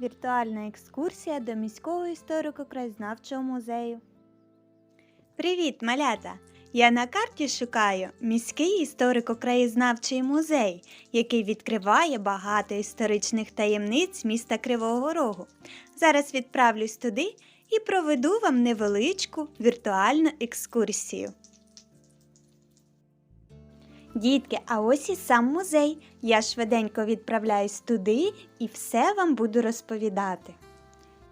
Віртуальна екскурсія до міського історико-краєзнавчого музею. Привіт, малята! Я на карті шукаю міський історико-краєзнавчий музей, який відкриває багато історичних таємниць міста Кривого Рогу. Зараз відправлюсь туди і проведу вам невеличку віртуальну екскурсію. Дітки, а ось і сам музей. Я швиденько відправляюсь туди і все вам буду розповідати.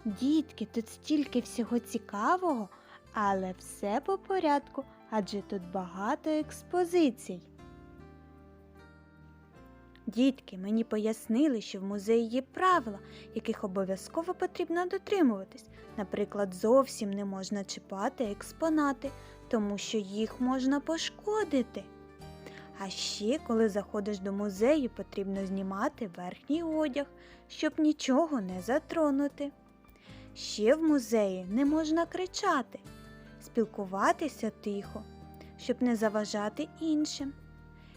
Дітки, тут стільки всього цікавого, але все по порядку, адже тут багато експозицій. Дітки, мені пояснили, що в музеї є правила, яких обов'язково потрібно дотримуватись. Наприклад, зовсім не можна чіпати експонати, тому що їх можна пошкодити. А ще, коли заходиш до музею, потрібно знімати верхній одяг, щоб нічого не затронути. Ще в музеї не можна кричати, спілкуватися тихо, щоб не заважати іншим,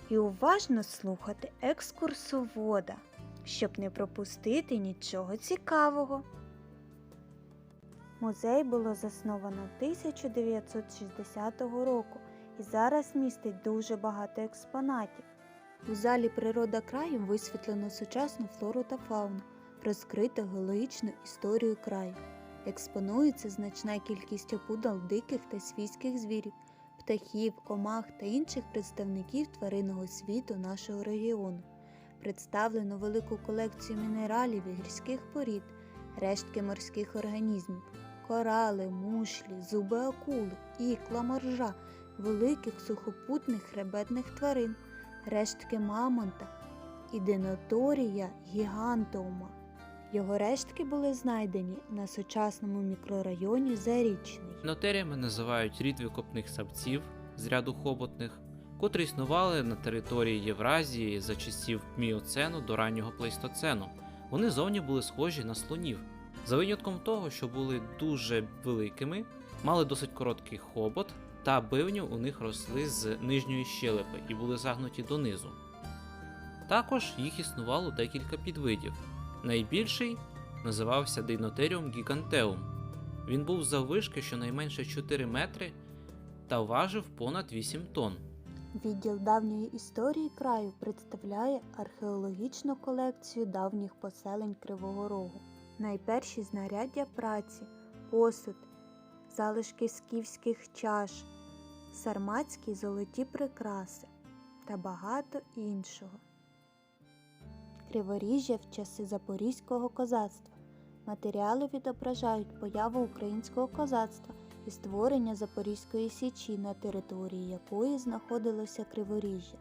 і уважно слухати екскурсовода, щоб не пропустити нічого цікавого. Музей було засновано 1960 року і зараз містить дуже багато експонатів. У залі природа краю висвітлено сучасну флору та фауну, розкрито геологічну історію краю. Експонується значна кількість опудал диких та свійських звірів, птахів, комах та інших представників тваринного світу нашого регіону. Представлено велику колекцію мінералів і гірських порід, рештки морських організмів, корали, мушлі, зуби акули, ікла, моржа, великих сухопутних хребетних тварин, рештки мамонта і диноторія гігантоума. Його рештки були знайдені на сучасному мікрорайоні Зарічний. Нотеріями називають рід викопних савців з ряду хоботних, котрі існували на території Євразії за часів міоцену до раннього плейстоцену. Вони зовні були схожі на слонів, за винятком того, що були дуже великими, мали досить короткий хобот, та бивні у них росли з нижньої щелепи і були загнуті донизу. Також їх існувало декілька підвидів. Найбільший називався Дейнотеріум гігантеум. Він був заввишки щонайменше 4 метри та важив понад 8 тонн. Відділ давньої історії краю представляє археологічну колекцію давніх поселень Кривого Рогу. Найперші знаряддя праці, посуд, залишки скіфських чаш, сарматські золоті прикраси та багато іншого. Криворіжжя в часи Запорізького козацтва. Матеріали відображають появу українського козацтва і створення Запорізької січі, на території якої знаходилося Криворіжжя.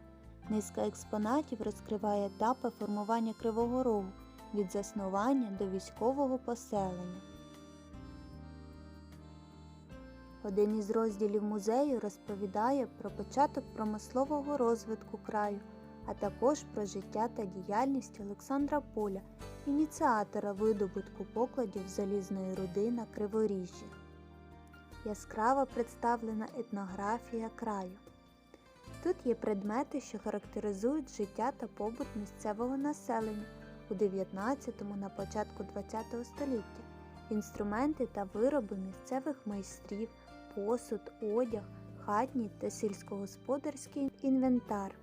Низка експонатів розкриває етапи формування Кривого Рогу від заснування до військового поселення. Один із розділів музею розповідає про початок промислового розвитку краю, а також про життя та діяльність Олександра Поля, ініціатора видобутку покладів залізної руди на Криворіжжі. Яскраво представлена етнографія краю. Тут є предмети, що характеризують життя та побут місцевого населення у 19-му на початку ХХ століття, інструменти та вироби місцевих майстрів, посуд, одяг, хатній та сільськогосподарський інвентар.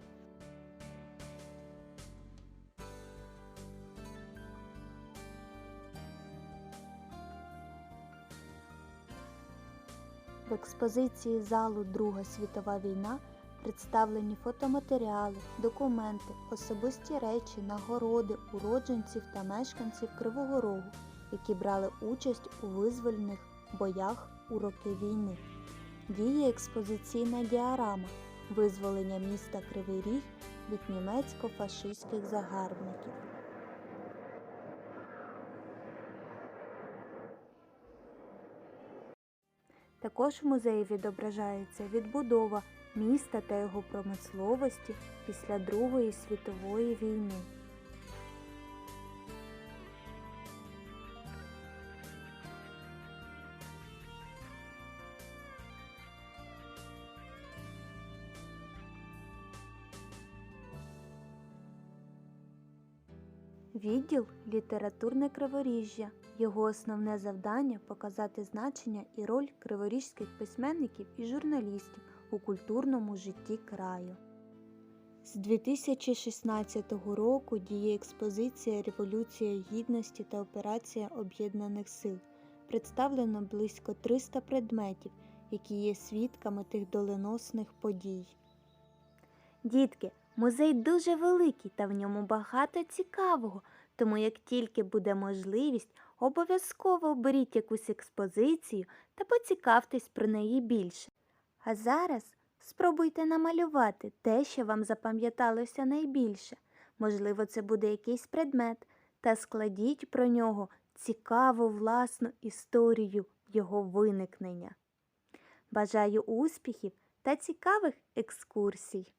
В експозиції залу Друга світова війна представлені фотоматеріали, документи, особисті речі, нагороди уродженців та мешканців Кривого Рогу, які брали участь у визвольних боях у роки війни. Діє експозиційна діарама визволення міста Кривий Ріг від німецько-фашистських загарбників. Також в музеї відображається відбудова міста та його промисловості після Другої світової війни. Відділ літературне криворіжжя. Його основне завдання показати значення і роль криворіжських письменників і журналістів у культурному житті краю. З 2016 року діє експозиція Революція Гідності та Операція Об'єднаних Сил. Представлено близько 300 предметів, які є свідками тих доленосних подій. Дітки, музей дуже великий та в ньому багато цікавого, тому як тільки буде можливість, обов'язково оберіть якусь експозицію та поцікавтесь про неї більше. А зараз спробуйте намалювати те, що вам запам'яталося найбільше. Можливо, це буде якийсь предмет, та складіть про нього цікаву власну історію його виникнення. Бажаю успіхів та цікавих екскурсій!